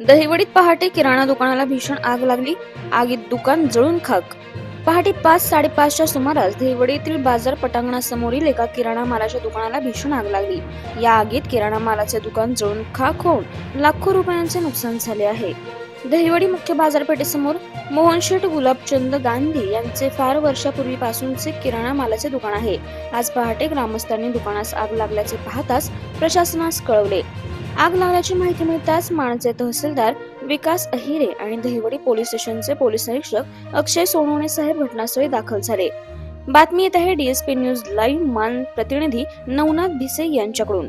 दहिवडीत पहाटे किराणा दुकानाला भीषण आग लागली. आगीत दुकान जळून खाक. पहाटे पाच साडेपाचच्या सुमारास दहिवडीतील बाजार पटांगणासमोरील एका किराणा मालाच्या दुकानाला भीषण आग लागली. या आगीत किराणा मालाचे दुकान जळून खाक होऊन लाखो रुपयांचे नुकसान झाले आहे. दहिवडी मुख्य बाजारपेठेसमोर मोहनशेठ गुलाबचंद गांधी यांचे फार वर्षापूर्वीपासूनचे किराणा मालाचे दुकान आहे. आज पहाटे ग्रामस्थांनी दुकानास आग लागल्याचे पाहताच प्रशासनास कळवले. आग लागल्याची माहिती मिळताच माणचे तहसीलदार विकास अहिरे आणि दहिवडी पोलीस स्टेशनचे पोलीस निरीक्षक अक्षय सोनवणे साहेब घटनास्थळी दाखल झाले. बातमी येत आहे डीएसपी न्यूज लाईव्ह मान प्रतिनिधी नवनाथ भिसे यांच्याकडून.